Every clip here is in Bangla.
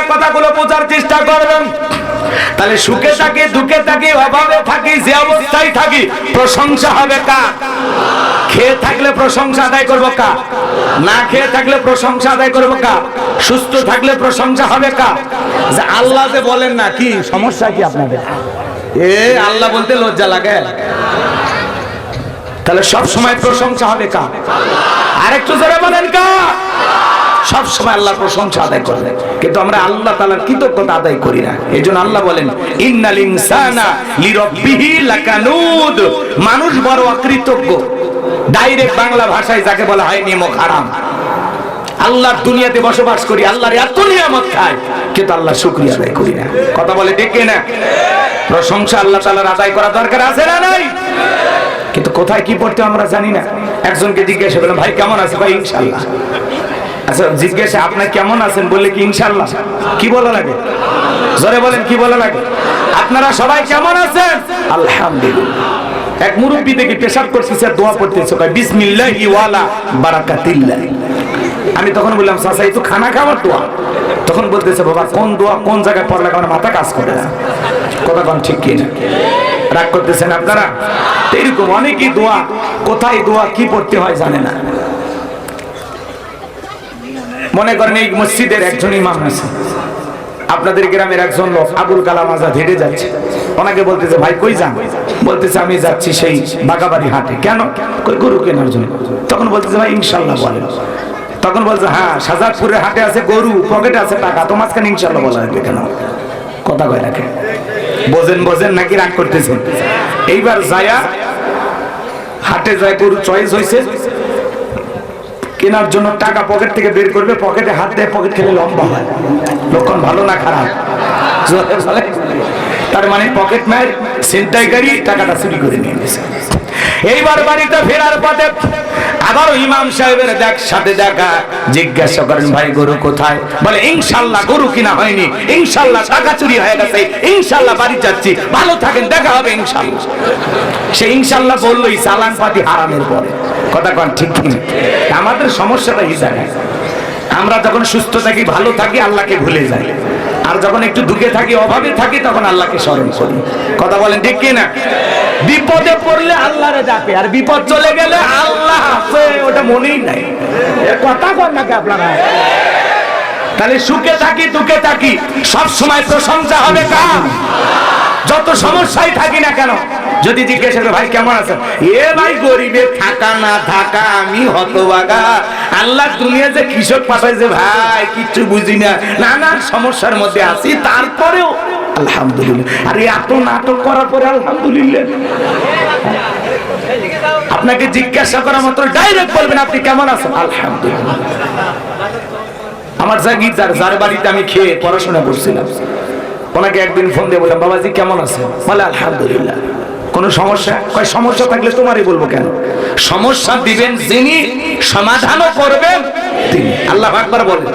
দিয়ে কথাগুলো বোঝার চেষ্টা করবেন। তাহলে সুখে থাকি, দুঃখে থাকি, অভাবে থাকি, যে অবস্থায় থাকি, প্রশংসা হবে কা খেয়ে থাকলে প্রশংসা আদায় করব কা না খেয়ে থাকলে প্রশংসা আদায় করব কা সুস্থ থাকলে প্রশংসা হবে কা যে আল্লাহ যে বলেন না, কি সমস্যা কি আপনাদের? এ আল্লাহ বলতে লজ্জা লাগে। তাহলে সব সময় প্রশংসা হবে কা আরেকটু জোরে বলেন কা সব সময় আল্লাহর প্রশংসা আদায় করবে কিন্তু আমরা আল্লাহ তাআলার কৃতজ্ঞতা আদায় করি না। এই জন্য আল্লাহ বলেন, ইন্নাল মানুষ বড় অকৃতজ্ঞ। ডাইরেক্ট বাংলা ভাষায় যাকে বলা হয় নিমক হারাম। আল্লাহর দুনিয়াতে বসবাস করি, আল্লাহর এত নিয়ামত খাই কিন্তু আল্লাহ শুকরিয়া আদায় করি না। কথা বলে ডেকে না প্রশংসা আল্লাহ তাআলার আদায় করা দরকার আছে না নাই? কিন্তু কোথায় কি পড়তে আমরা জানি না। একজনকে জিজ্ঞাসা করলাম, ভাই, কেমন আছে? ভাই ইনশাল্লাহ আচ্ছা জিজ্ঞাসা আপনি কেমন আছেন? বললে কি ইনশাল্লাহ কি বলা লাগে জোরে বলেন, কি বলা লাগে আপনারা সবাই কেমন আছেন? আলহামদুলিল্লাহ। এক মুরব্বী দেখি পেশাব করতেছে দোয়া পড়তেছে বিসমিল্লাহি ওয়ালা বারাকাতিল্লাহ। আমি তখন বললাম, চাচা, এই তো খানা খাওয়ার দোয়া। তখন বলতেছে, বাবা, কোন দোয়া, কোন জায়গায় পড়লে আমার মাথা কাজ করে না? কথা কোন ঠিক কিনা? রাগ করতেছেন আপনারা? এরকম অনেকই দোয়া, কোথায় দোয়া, কি পড়তে হয় জানে না। মনে করেন এই মসজিদের একজন ইমাম আছে। আপনাদের গ্রামের একজন লোক, আবুল কালাম আজাদ হেঁটে যাচ্ছে। ওনাকে বলতেছে, ভাই, কই যান? বলতেছে, আমি যাচ্ছি সেই বাগাবাড়ি হাটে। কেন? গরু কেনার জন্য। তখন বলতেছে, ভাই ইনশাল্লাহ বলেন। তখন বলছে হ্যাঁ সাজাদপুরের হাটে আছে গরু, পকেটে আছে টাকা, তো মাঝখানে ইনশাল্লাহ বলা লাগবে কেন? কথা কয় রাখে। বোঝেন বোঝেন, নাকি রাগ করতেছেন? এইবার যায়া হাটে যায় গরু চয়েস হয়েছে কেনার জন্য টাকা পকেট থেকে বের করবে, পকেটে হাত দেয়, পকেট খেলে লম্বা হয়। লক্ষণ ভালো না খারাপ? তার মানে পকেট ম্যার ছিনতাইকারী টাকাটা চুরি করে নিয়ে গেছে। এইবার বাড়িতে ফেরার পথে আবারও ইমাম সাহেবের দেখ সাথে দেখা। জিজ্ঞাসা করেন, ভাই, গরু কোথায়? বলে, ইনশাল্লাহ গরু কিনা হয়নি। ইনশাল্লাহ টাকা চুরি হয়ে গেছে। ইনশাল্লাহ বাড়ি যাচ্ছি। ভালো থাকেন, দেখা হবে ইনশাল্লাহ। সে ইনশাল্লাহ বললোই চালান পাতি হারানোর পরে। কথা কন, ঠিক ঠিক। আমাদের সমস্যাটা এই জায়গায়। আমরা যখন সুস্থ থাকি, ভালো থাকি, আল্লাহকে ভুলে যাই। আর যখন একটু দুঃখে থাকি, অভাবে থাকি, তখন আল্লাহকে স্মরণ করি। কথা বলেন, ঠিক কিনা বিপদে পড়লে আল্লাহরে ডাকে, আর বিপদ চলে গেলে আল্লাহ আছে, ওটা মনেই নাই। কথা কর নাকি আপনারা? তাহলে সুখে থাকি, দুঃখে থাকি, সব সময় প্রশংসা হবে কার? যত সমস্যায় থাকি না কেন যদি জিজ্ঞেস করে, ভাই, কেমন আছেন? এ ভাই গরিবের থাকা না থাকা, আমি হতবাগা আল্লাহ দুনিয়া যে কৃষক পাঠাইছে, ভাই, কিচ্ছু বুঝি না। নানা সমস্যার মধ্যে আছি, তারপরেও আলহামদুলিল্লাহ। আরে, এত নাটক করার পরে আলহামদুলিল্লাহ। আপনাকে জিজ্ঞাসা করা মাত্র ডাইরেক্ট বলবেন, আপনি কেমন আছেন? আলহামদুলিল্লাহ। আমার জাগির যার যার বাড়িতে আমি খেয়ে পড়াশোনা করছিলাম, ওনাকে একদিন ফোন দিয়ে বললাম, বাবাজি, কেমন আছে বলে, আলহামদুলিল্লাহ। কোন সমস্যা? কয়, সমস্যা থাকলে তোমারই বলব কেন? সমস্যা দিবেন যিনি, সমাধানও করবেন তিনি। আল্লাহ একবার বলেন।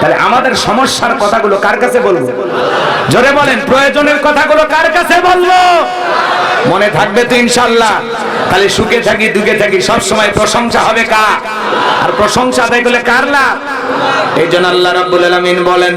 তাহলে আমাদের সমস্যার কথাগুলো কার কাছে বলব? জোরে বলেন, প্রয়োজনের কথাগুলো কার কাছে বলব? মনে থাকবে তো ইনশাল্লাহ তাহলে সুখে থাকি, দুঃখে থাকি, সব সময় প্রশংসা হবে কার? আর প্রশংসা আদায় করলে কার লাভ? এই জন্য আল্লাহ রাব্বুল আলামিন বলেন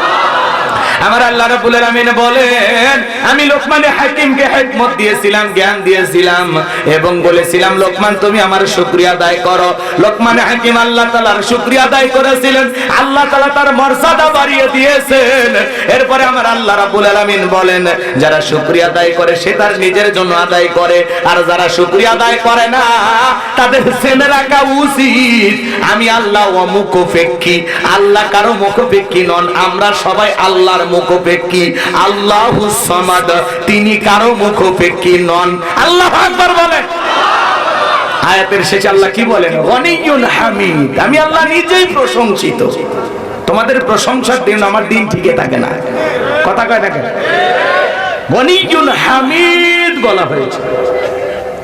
আমার আল্লাহ রাব্বুল আলামিন বলেন, আমি লোকমানে হাকিমকে হিকমত দিয়েছিলাম, জ্ঞান দিয়েছিলাম এবং বলেছিলাম, লোকমান, তুমি আমার শুকরিয়া আদায় করো। লোকমানে হাকিম আল্লাহ তাআলার শুকরিয়া আদায় করেছিলেন, আল্লাহ তাআলা তার মর্যাদা বাড়িয়ে দিয়েছেন। এরপরে আমার আল্লাহ রাব্বুল আলামিন বলেন, যারা শুকরিয়া আদায় করে, সে তার নিজের জন্য আদায় করে, আর যারা শুকরিয়া আদায় করে না, তাদের জেনে রাখা উচিত। আমি আল্লাহ অমুখপেক্ষী আল্লাহ কারও মুখপেক্ষী নন, আমরা সবাই আল্লাহর মুখপেক্ষী। আল্লাহ সমাদ, তিনি কারও মুখপেক্ষী নন। আল্লাহ বলেন। আয়াতের শেষে আল্লাহ কি বলেন? গনিয়ুন হামিদ। আমি আল্লাহ নিজেই প্রশংসিত। তোমাদের প্রশংসার দিন আমার দিন ঠিকই থাকে না। কথা কয় থাকে হামিদ বলা হয়েছে।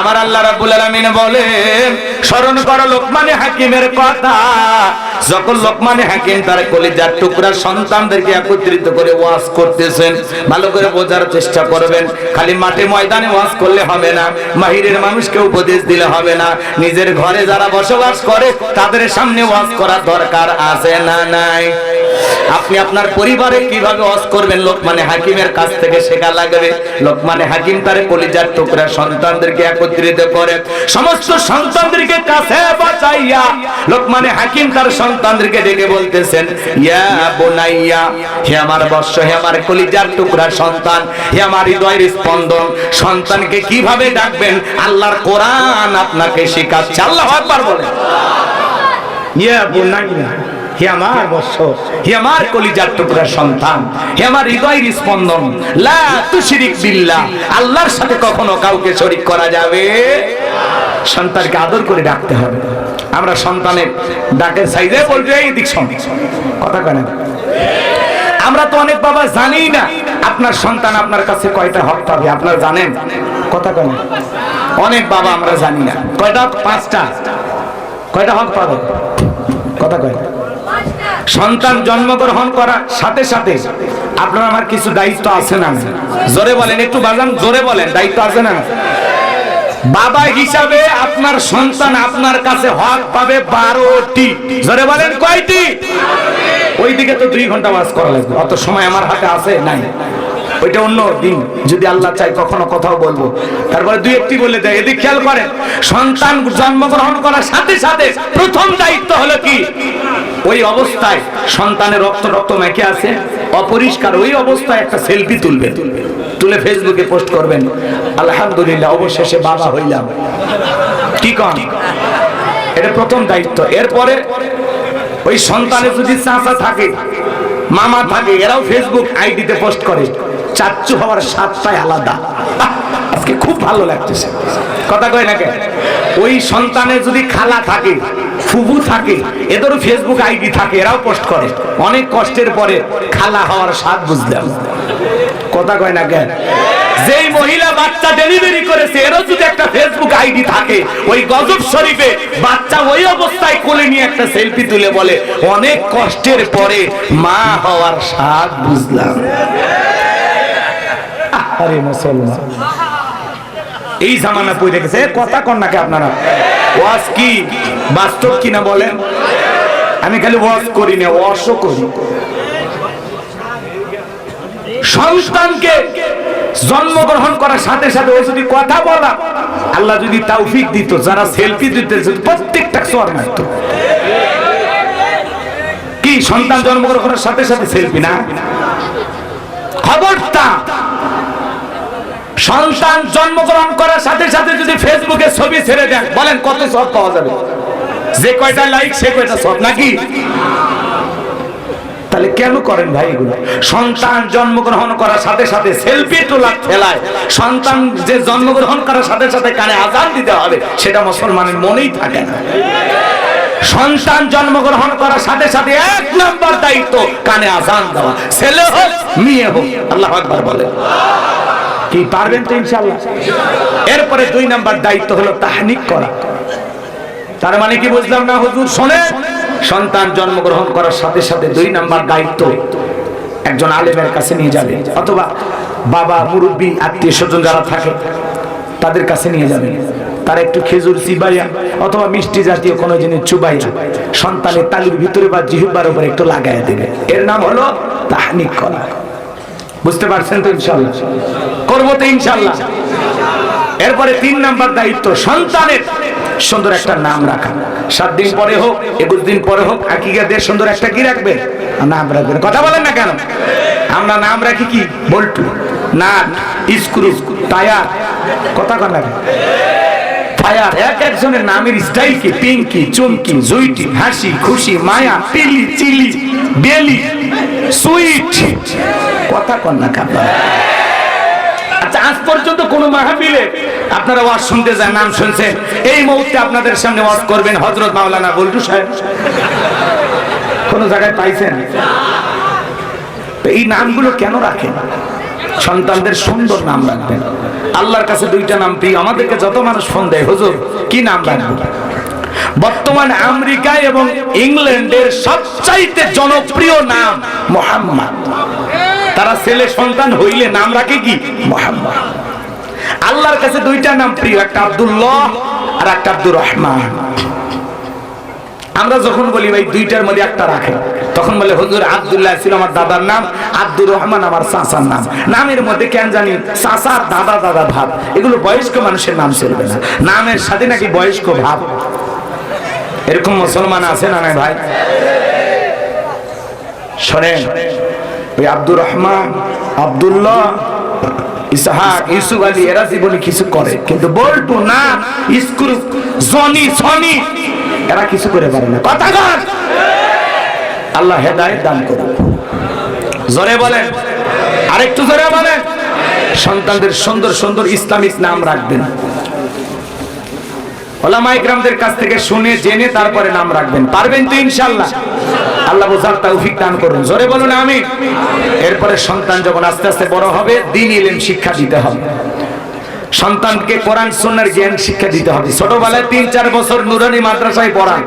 আমার আল্লাহ রাব্বুল আলামিন বলেন, স্মরণ করো লোকমানে হাকিমের কথা। যখন লোকমানে হাকিম তার কলিজার টুকরা সন্তানদেরকে একত্রিত করে ওয়াজ করতেছেন, ভালো করে বোঝার চেষ্টা করবেন। খালি মাঠে ময়দানে ওয়াজ করলে হবে না, মাহিরের মানুষকে উপদেশ দিলে হবে না। নিজের ঘরে যারা বসবাস করে, তাদের সামনে ওয়াজ করা দরকার আছে না নাই? আপনি আপনার পরিবারে কীভাবে ওয়াজ করবেন? লোকমানে হাকিমের কাছ থেকে শেখা লাগবে। লোকমানে হাকিম তার কলিজার টুকরা সন্তানদেরকে একত্রিত করে, সমস্ত সন্তানদেরকে কাছে বাঁচাইয়া লোকমানে হাকিম তার সন্তানদেরকে ডেকে বলতেছেন, ইয়া বোনাইয়া, হে আমার বর্ষ, হে আমার কলিজার টুকরা সন্তান, হে আমার হৃদয়ের স্পন্দন, সন্তানকে কীভাবে ডাকবেন? আল্লাহর কোরআন আপনাকে শেখাচ্ছে। আল্লাহ আকবার বলেন। ইয়া বোনাইয়া। হে আমার বৎস হে আমার কলিজার টুকরা সন্তান, হে আমার হৃদয়ের স্পন্দন, লা তুশরিক বিল্লাহ, আল্লাহর সাথে কখনো কাউকে শরীক করা যাবে? সন্তানকে আদর করে ডাকতে হবে। আমরা সন্তানের ডাকের সাইজে বলতে এই দিক কথা কেন আমরা তো অনেক বাবা জানি না, আপনার সন্তান আপনার কাছে কয়টা হক পাবে, আপনার জানেন? কথা কেন অনেক বাবা আমরা জানি না। কয়টা? পাঁচটা। কয়টা হক পাবে? কথা কয় সন্তান জন্মগ্রহণ করার সাথে সাথে আপনার আমার কিছু দায়িত্ব আছে না? জোরে বলেন, একটু বাজান, জোরে বলেন, দায়িত্ব আছে না? বাবা হিসাবে আপনার সন্তান আপনার কাছে হক পাবে বারোটি। জোরে বলেন, কয়টি? ওই দিকে তো দুই ঘণ্টা বাস করা লাগবে। অত সময় আমার হাতে আছে? নাই। ওইটা অন্য দিন, যদি আল্লাহ চাই কখনো কথাও বলব। তারপরে দুই একটি বলে দেয়, এদিক খেয়াল করেন, সন্তান জন্মগ্রহণ করার সাথে সাথে প্রথম দায়িত্ব হলো কি? ওই অবস্থায় সন্তানের রক্ত রক্ত মেখে আছে, অপরিষ্কার ওই অবস্থায় একটা সেলফি তুলবে তুলে ফেসবুকে পোস্ট করবেন, আলহামদুলিল্লাহ, অবশেষে বাবা হইলাম। কি কন? এটা প্রথম দায়িত্ব। এরপরে ওই সন্তানের যদি চাচা থাকে, মামা থাকে, এরাও ফেসবুক আইডিতে পোস্ট করে। চাচ্চু হওয়ার স্বাদটাই আলাদা। আজকে খুব ভালো লাগতেছে। কথা কয় নাকি ওই সন্তানের যদি খালা থাকে ফুবু থাকে, এদেরও ফেসবুক আইডি থাকে, এরাও পোস্ট করে। অনেক কষ্টের পরে খালা হওয়ার স্বাদ বুঝলাম। কথা কয় না কেন যেই মহিলা বাচ্চা ডেলিভারি করেছে, এরও যদি একটা ফেসবুক আইডি থাকে, ওই গজব শরীফে বাচ্চা ওই অবস্থায় কোলে নিয়ে একটা সেলফি তুলে বলে, অনেক কষ্টের পরে মা হওয়ার স্বাদ বুঝলাম। আরে মুসলমান। এই জামানা পড়ে গেছে কথা কন নাকি আপনারা? ওয়াজ কি? বাস্তব কিনা বলেন? আমি খালি ওয়াজ করি না ওয়াশও করি। সন্তানকে জন্মগ্রহণ করার সাথে সাথে ওই যদি কথা বলা, আল্লাহ যদি তৌফিক দিত, যারা সেলফি দিতে প্রত্যেকটা সর মারত। কি, সন্তান জন্মগ্রহণ করার সাথে সাথে সেলফি না? খবরটা সন্তান জন্মগ্রহণ করার সাথে সাথে যদি ফেসবুকে ছবি ছেড়ে দেন, বলেন কত সব পাওয়া যাবে? যে কয়টা লাইক সে কয়টা সব, নাকি? তাহলে কেন করেন ভাই এগুলো? সন্তান জন্মগ্রহণ করার সাথে সাথে সেলফি তোলা ফেলায় সন্তান যে জন্মগ্রহণ করার সাথে সাথে কানে আজান দিতে হবে, সেটা মুসলমানের মনেই থাকে না। সন্তান জন্মগ্রহণ করার সাথে সাথে এক নম্বর দায়িত্ব, কানে আজান দেওয়া। ছেলে হোক, মেয়ে হোক, আল্লাহ আকবার বলে কি পারবেন তো ইনশাল্লাহ এরপরে দুই নাম্বার দায়িত্ব হলো তাহনিক করা। তার মানে কি বুঝলাম না হুজুর? শোনে সন্তান জন্মগ্রহণ করার সাথে সাথে দুই নাম্বার দায়িত্ব একজন আলেমের কাছে নিয়ে যাবে, অথবা বাবা, মুরব্বী, আত্মীয় স্বজন যারা থাকে, তাদের কাছে নিয়ে যাবে। তারা একটু খেজুর চিবাইয়া অথবা মিষ্টি জাতীয় কোনো জিনিস চুবাইয়া সন্তানের তালুর ভিতরে বা জিহুবার উপরে একটু লাগাইয়া দেবে। এর নাম হলো তাহনিক করা। বুঝতে পারছেন তো ইনশাল্লাহ? করব তো ইনশাল্লাহ। এরপরে তিন নাম্বার দায়িত্ব, সন্তানের সুন্দর একটা নাম রাখা। সাত দিন পরে হোক, একুশ দিন পরে হোক, আকিকা দিয়ে সুন্দর একটা কি রাখবে? নাম রাখবেন কথা বলেন না কেন? আমরা নাম রাখি কি? বল্টু, নাট স্ক্রু টায়ার। কথা কন লাগে ফায়ার, এক একজনের নামের স্টাইল কি? পিঙ্কি, চুমকি, জুইটি, হাসি, খুশি, মায়া, পিলি, চিলি, বেলি, সুইট। কথা কন না কাপড় আচ্ছা আজ পর্যন্ত কোন আপনারা ওয়াজ শুনতে যান, নাম শুনছেন এই মুহূর্তে আপনাদের সামনে ওয়াজ করবেন মাওলানা সাহেব। কোন জায়গায় পাইছেন? এই নামগুলো কেন রাখেন? সন্তানদের সুন্দর নাম রাখবেন। আল্লাহর কাছে দুইটা নাম প্রিয়। আমাদেরকে যত মানুষ ফোন দেয়, হুজুর, কি নাম রাখব বর্তমানে আমেরিকা এবং ইংল্যান্ডের সবচাইতে জনপ্রিয় নাম মোহাম্মদ। তারা ছেলে সন্তান হইলে নাম রাখে কি? মোহাম্মদ। আল্লাহর কাছে দুইটা নাম প্রিয়, একটা আব্দুল্লাহ আর একটা আব্দুর রহমান। আমরা যখন বলি, ভাই, দুইটার মধ্যে একটা রাখে তখন বলে, হুজুর, আব্দুল্লাহ ছিল আমার দাদার নাম, আব্দুর রহমান আমার চাচার নাম। নামের মধ্যে কেন জানি চাচা দাদা দাদা ভাব। এগুলো বয়স্ক মানুষের নাম চলবে না। নামের সাথে নাকি বয়স্ক ভাব? এরকম মুসলমান আছে না ভাই? শোনেন ওই আব্দুর রহমান, আব্দুল্লাহ, ইসহাক, ইউসুফ আলী, এরা জীবনে কিছু করে। কিন্তু বলটু না জনি, সনি, এরা কিছু করে পারে না। কথা কর আল্লাহ হেদায়েত দান করুন জোরে বলেন। আরেকটু জোরে বলেন। সন্তানদের সুন্দর সুন্দর ইসলামিক নাম রাখবেন। ওলামা ইকরামদের কাছ থেকে শুনে, জেনে তারপরে নাম রাখবেন। পারবেন তো ইনশাআল্লাহ। আল্লাহ বোঝার তৌফিক দান করুন। জোরে বলুন আমি এরপরে সন্তান যখন আস্তে আস্তে বড় হবে, দিন ইলম শিক্ষা দিতে হবে। সন্তানকে কোরআন, সুন্নার জ্ঞান শিক্ষা দিতে হবে। ছোটবেলায় তিন, চার বছর নুরানি মাদ্রাসায় পড়ান।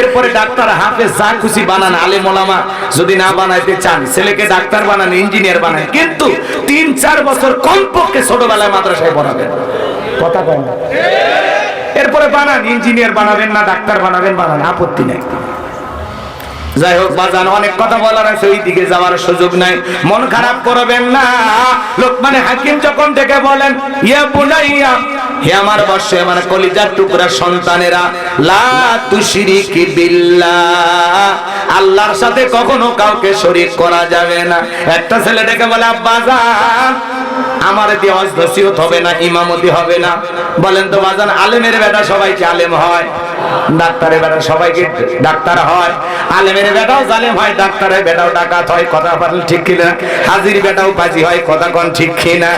এরপরে ডাক্তার হাফেজ যা খুশি বানান, আলেম ওলামা যদি না বানাইতে চান, ছেলেকে ডাক্তার বানান, ইঞ্জিনিয়ার বানান, কিন্তু তিন, চার বছর কমপক্ষে ছোটবেলায় মাদ্রাসায় পড়াবেন। কথা কয় না। এরপরে বানান, ইঞ্জিনিয়ার বানাবেন না, ডাক্তার বানাবেন, বানান, আপত্তি নেই। যাই হোক, বাজান, অনেক কথা বলার আছে ওই দিকে যাওয়ার সুযোগ নাই। মন খারাপ করবেন না। লোকমানে হাকিম যখন থেকে বলেন, ইয়া বুনাইয়া, হে আমার বর্ষে, আমার কলিজার টুকরা সন্তানেরা, লা তুশরিকি বিল্লাহ। আল্লাহর সাথে কখনো কাউকে শরীক করা যাবে না। একটা ছেলে ডেকে বলে, আব্বা, যান। আমার দিয়ে অজদসিয়ত হবে না, ইমামতি হবে না। বলেন তো, বাজান, আলেমের বেটা সবাইকে আলেম হয়? ডাক্তারের বেটা সবাইকে ডাক্তার হয়? আলেমের বেটাও জালেম হয়, ডাক্তারের বেটাও ডাকাত হয়, কথা বলেন ঠিক কিনা? হাজির বেটাও বাজি হয়, কথা কন ঠিক কিনা?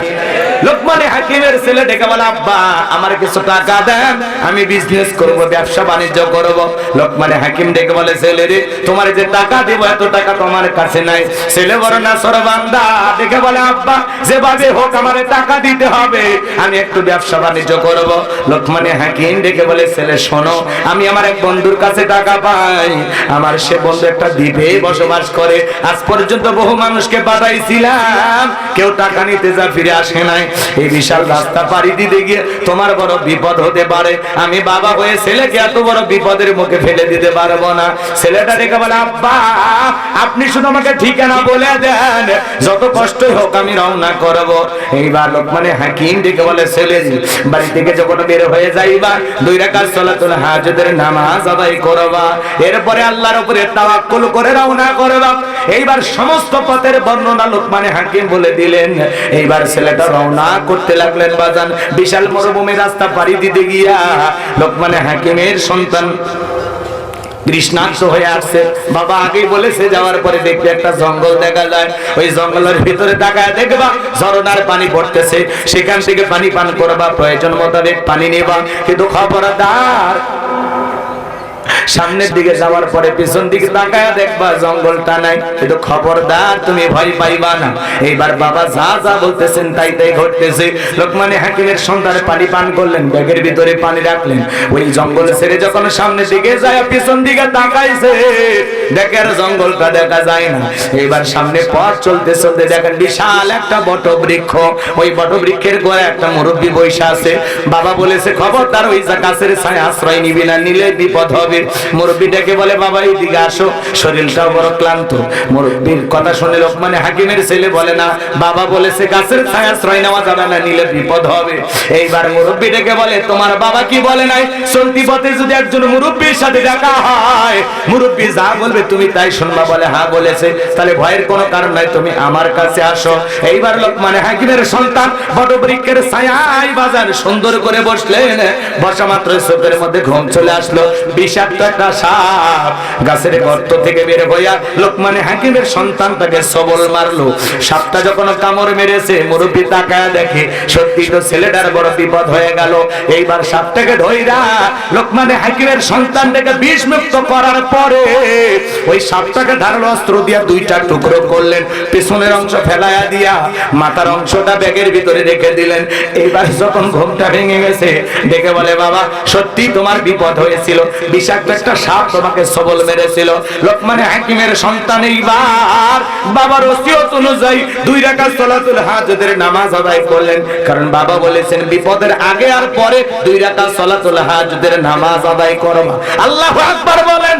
লোকমানে হাকিমের ছেলে ডেকে বলে, আব্বা, আমার কিছু টাকা দেন, আমি বিজনেস করব, ব্যবসা বাণিজ্য করব। লোকমানে হাকিম ডেকে বলে, ছেলে রে, তোমার যে টাকা দেব, এত টাকা তোমার কাছে নাই। ছেলে বড় না সরবান্দা। ডেকে বলে, আব্বা, যেভাবে হোক আমার টাকা দিতে হবে, আমি একটু ব্যবসা বাণিজ্য করব। লোকমানে হাকিম ডেকে বলে, ছেলে, শোনো, আমি আমার এক বন্ধুর কাছে টাকা পাই। আমার সে বন্ধু একটা দ্বীপে বসবাস করে। আজ পর্যন্ত বহু মানুষকে পাঠাইছিলাম। কেউ টাকা নিতে যা ফিরে আসে নাই। এই বিশাল রাস্তা পাড়ি দিতে গিয়ে তোমার বড় বিপদ হতে পারে। আমি বাবা হয়ে ছেলেকে এত বড় বিপদের মুখে ফেলে দিতে পারব না। ছেলেটা ডেকে বলে, আব্বা, আপনি শুধু আমাকে ঠিকানা বলে দেন। যত কষ্টই হোক আমি রওনা করব। এইবার লোকমানে হাকিম ডেকে বলে, ছেলে, বাড়ি থেকে যখন বের হয়ে যাইবা, দুই রাকাত সালাতুল হাজতের নামাজ আদায় করবা। এরপরে আল্লাহর উপরে তাওয়াক্কুল করে রওনা করবা। এইবার সমস্ত পথের বর্ণনা লোকমানে হাকিম বলে দিলেন। এইবার ছেলেটা রওনা করতে লাগলেন বাজান। বিশাল মরুভূমি রাস্তা পাড়ি দিতে গিয়া লোকমানে হাকিমের সন্তান কৃষ্ণাক্ত হয়ে আসছে। বাবা আগেই বলেছে, যাওয়ার পরে দেখবে একটা জঙ্গল দেখা যায়। ওই জঙ্গলের ভিতরে তাকায় দেখবা, ঝরনার পানি পড়তেছে। সেখান থেকে পানি পান করবা, প্রয়োজন মোতাবেক পানি নেবা। কিন্তু খবরদার সামনের দিকে যাওয়ার পরে পিছন দিকে তাকায় দেখবা জঙ্গলটা নাই। কিন্তু খবরদার, তুমি ভয় পাইবা না। এইবার বাবা যা যা বলতেছেন তাই তাই ঘটতেছে। লোকমানে হাকিমের সন্তানে পানি পান করলেন, ব্যাগের ভিতরে পানি রাখলেন। ওই জঙ্গল ছেড়ে যখন সামনের দিকে যায়, পিছন দিকে তাকাইছে। দেখে আর জঙ্গলটা দেখা যায় না। এইবার সামনে পথ চলতে চলতে দেখেন বিশাল একটা বট বৃক্ষ ওই বট বৃক্ষের গোড়ায় একটা মুরব্বী বৈশা আছে। বাবা বলেছে, খবরদার, ওই গাছের ছায় আশ্রয় নিবি না, নিলে বিপদ হবে। মুরব্বীটাকে বলে, বাবা, এইদিকে আসো, শরীরটাও বড় ক্লান্ত। মুরব্বীর কথা শুনে লোকমানে হাকিমের ছেলে বলে, না, বাবা বলেছে গাছের ছায়া আশ্রয় নেওয়া যাবে না, নিলে বিপদ হবে। এইবার মুরব্বীটাকে বলে, তোমার বাবা কি বলে নাই? চলতি পথে যদি একজন মুরব্বীর সাথে দেখা হয়, মুরব্বী যা বলবে তুমি তাই শুনবা। বলে হ্যাঁ বলেছে। তাহলে ভয়ের কোনো কারণ নাই, তুমি আমার কাছে আসো। এইবার লোকমানে হাকিমের সন্তান বটবৃক্ষের ছায়ায় বাজার সুন্দর করে বসলেন। বসা মাত্র চোখের মধ্যে ঘুম চলে আসলো। বিষাক্ত একটা সাপ গাছের গর্ত থেকে বের হইয়া লোকমানে হাকিমের সন্তানটাকে সবল মারলো। সাপটা যখন কামড় মেরেছে, মুরব্বী তাকায় দেখে সত্যি তো ছেলেটার বড় বিপদ হয়ে গেল। এইবার সাপটাকে ধইরা লোকমানে হাকিমের সন্তানটাকে করার পরে ওই সাপটাকে অস্ত্র দিয়া দুইটা টুকরো করলেন, পেছনের অংশ ফেলায়া দিয়া মাথার অংশটা ব্যাগের ভিতরে রেখে দিলেন। এইবার যখন ঘুমটা ভেঙে গেছে, দেখে বলে, বাবা সত্যি তোমার বিপদ হয়েছিল। বিষাক্ত একটা সাপ তোমাকে সবল মেরেছিল। লোকমানে হাকিমের সন্তান এইবার। বাবার ওসিয়ত অনুযায়ী দুই রাকাত সালাতুল হাজতের নামাজ আদায় করলেন। কারণ বাবা বলেছেন, বিপদের আগে আর পরে দুই রাকাত সালাতুল হাজতের নামাজ আদায় করো আল্লাহু আকবার বলেন।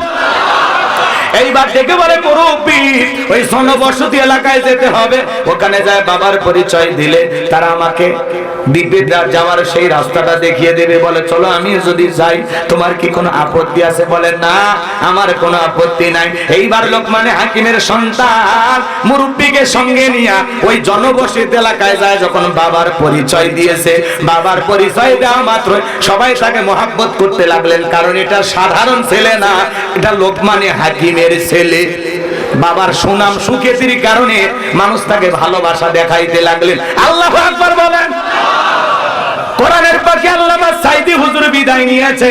এইবার ডেকে বলে মুরব্বী, ওই জনবসতি এলাকায় যেতে হবে। ওখানে যায় বাবার পরিচয় দিলে, তারা আমাকে যা- যাওয়ার সেই রাস্তাটা দেখিয়ে দেবে। বলে, চলো আমি যদি যাই, তোমার কি কোনো আপত্তি আছে? বলে, না, আমার কোনো আপত্তি নাই। এইবার লোক মানে হাকিমের সন্তান মুরব্বীকে সঙ্গে নিয়ে ওই জনবসতি এলাকায় যায়, যখন বাবার পরিচয় দিয়েছে। বাবার পরিচয় দেওয়া মাত্র সবাই তাকে মহাব্বত করতে লাগলেন, কারণ এটা সাধারণ ছেলে না, এটা লোকমানে হাকিমের ছেলে। বাবার সুনাম সুখ্যাতির কারণে মানুষ তাকে ভালোবাসা দেখাইতে লাগলেন। আল্লাহ আকবার বলেন। সাইদি হুজুর বিদায় নিয়েছে।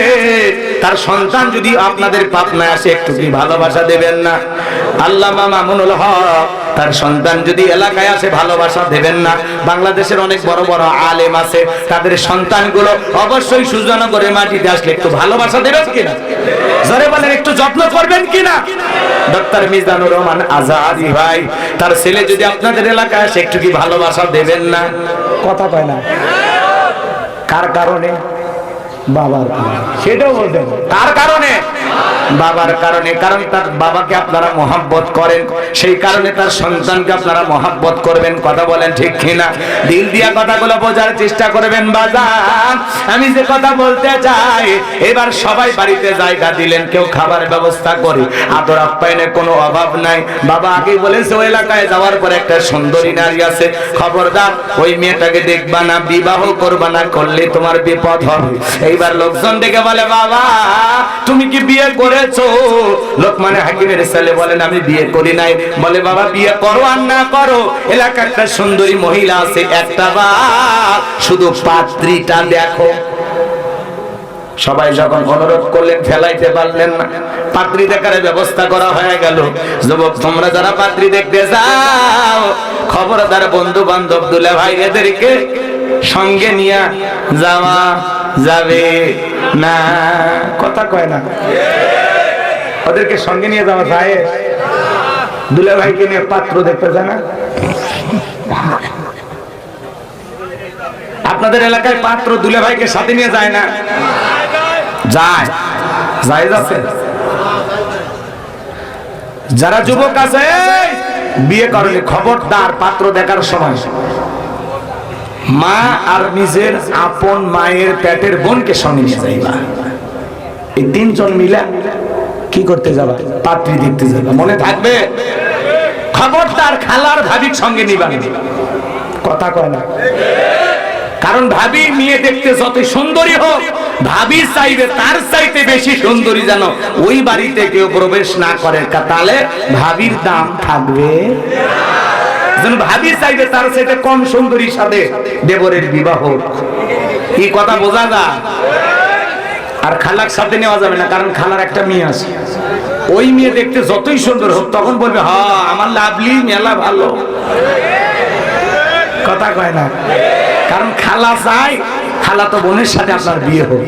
তার সন্তান যদি আপনাদের পাপনায় আসে, একটু ভালোবাসা দেবেন না? মামুনুল হক তার সন্তান যদি এলাকায় আসে ভালোবাসা দেবেন না। বাংলাদেশের অনেক বড় বড় আলেম আছে তাদের সন্তানগুলো অবশ্যই সুজনগরে মাটিতে আসলে একটু ভালোবাসা দেবেন কিনা? জোরে বলেন একটু যত্ন করবেন কিনা? ডক্টর মিজানুর রহমান আজাদি ভাই তার ছেলে যদি আপনাদের এলাকায় আসে একটু কি ভালোবাসা দেবেন না? কথা কয় না। কার কারণে? বাবার। সেটাও বলতে হবে। কার কারণে? বাবার কারণে, কারণ তার বাবাকে আপনারা মহাব্বত করেন, সেই কারণে তার সন্তানকে আপনারা মহাব্বত করবেন, কথা বলেন ঠিক কিনা? দিল দিয়া কথাগুলো বোঝার চেষ্টা করবেন বাজার আমি যে কথা বলতে চাই, এবার সবাই বাড়িতে জায়গা দিলেন, কেউ খাবার ব্যবস্থা করে। আদর আপ্যায়নের কোনো অভাব নাই। বাবা আগেই বলেছে, ওই এলাকায় যাওয়ার পর একটা সুন্দরী নারী আছে। খবরদার, ওই মেয়েটাকে দেখবা না, বিবাহ করবা না, করলে তোমার বিপদ হবে। এইবার লোকজন দেখে বলে, বাবা, তুমি কি বিয়ে করেছ? লোকমানে হাকিমের ছেলে বলেন, আমি বিয়ে করি নাই। বলে, বাবা, বিয়ে করো আর না করো। এলাকার একটা সুন্দরী মহিলা আছে, একটা বা। শুধু পাত্রীটা দেখো। সবাই যখন অনুরোধ করলেন, ফেলাইতে পারলেন না। পাত্রী দেখার ব্যবস্থা করা হয়ে গেল। যুবক, তোমরা যারা পাত্রী দেখতে যাও, খবরদার বন্ধু বান্ধব দুলে ভাই, এদেরকে সঙ্গে নিয়ে যাওয়া যাবে না। কথা কয় না। ওদেরকে সঙ্গে নিয়ে যাওয়া যায় দুলে ভাইকে নিয়ে পাত্র দেখতে যায় না? আপনাদের এলাকায় পাত্র দুলে ভাইকে সাথে নিয়ে যায় না? যায়। যায় যাচ্ছে। যারা যুবক আছে, বিয়ে করেনি, খবরদার, পাত্র দেখার সময়। মা আর নিজের আপন মায়ের পেটের বোনকে সঙ্গে নিয়ে যাইবা এই তিনজন মিলে কি করতে যাবা? পাত্রী দেখতে যাবা। মনে থাকবে? খবরদার খালার ভাবির সঙ্গে নিবা। কথা কয় না। কারণ ভাবি মেয়ে দেখতে যত সুন্দরী হোক ভাবি চাইবে তার চাইতে বেশি সুন্দরী যেন ওই বাড়িতে কেউ প্রবেশ না করে। তাহলে ভাবির দাম থাকবে। যেন ভাবি চাইবে তার চাইতে কম সুন্দরীর সাথে দেবরের বিবাহ। এই কথা বোঝা না আর খালার সাথে নেওয়া যাবে না, কারণ খালার একটা মেয়ে আছে। ওই মেয়ে দেখতে যতই সুন্দর হোক, তখন বলবে, হ, আমার লাভলি মেলা ভালো। কথা কয় না। কারণ খালা চাই খালা তো বোনের সাথে আপনার বিয়ে হোক।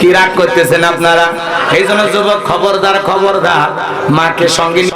কি রাগ করতেছেন আপনারা? এই জন্য যুবক খবরদার খবরদার, মাকে সঙ্গে